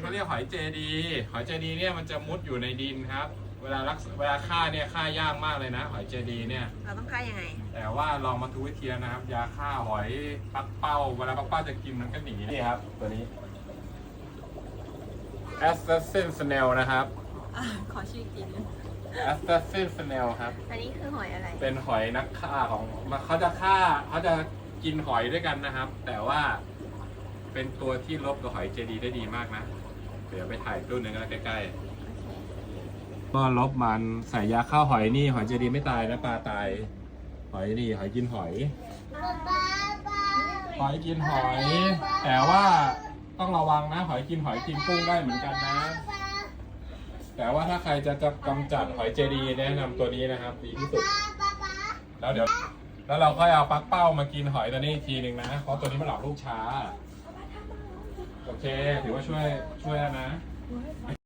นี้เขาเรียกหอยเจดี หอยเจดีเนี่ยมันจะมุดอยู่ในดินครับ เวลารักษเวลาฆ่าเนี่ยฆ่ายากมากเลยนะ หอยเจดีเนี่ย เราต้องฆ่ายังไง แต่ว่าลองมาทุกวิธีแล้วนะครับ ยาฆ่าหอยปักเป้า เวลาปักเป้าจะกินมันก็หนีนี่ครับ ตัวนี้ Assassin Snail นะครับขอชื่อกินง Assassin Snail ครับ อันนี้คือหอยอะไร เป็นหอยนักฆ่าของเขาจะฆ่าเขาจะกินหอยด้วยกันนะครับ แต่ว่า เป็นตัวที่ลบกับหอยเจดีได้ดีมากนะ เดี๋ยวไปถ่ายตู้หนึ่งกันใกล้ๆ ก็ลบมันใส่ยาฆ่าหอยนี่ หอยเจดีไม่ตายนะปลาตาย หอยนี่หอยกินหอย หอยกินหอย แต่ว่าต้องระวังนะ หอยกินหอยกินกุ้งได้เหมือนกันนะ แต่ว่าถ้าใครจะจะกำจัดหอยเจดีแนะนำตัวนี้นะครับ ดีที่สุด แล้วเดี๋ยวแล้วเราค่อยเอาปลั๊กเป้ามากินหอยตัวนี้อีกทีหนึ่งนะ เพราะตัวนี้มันหลอกลูกช้าโอ เคถือว่าช่วยช่วยแล้วนะ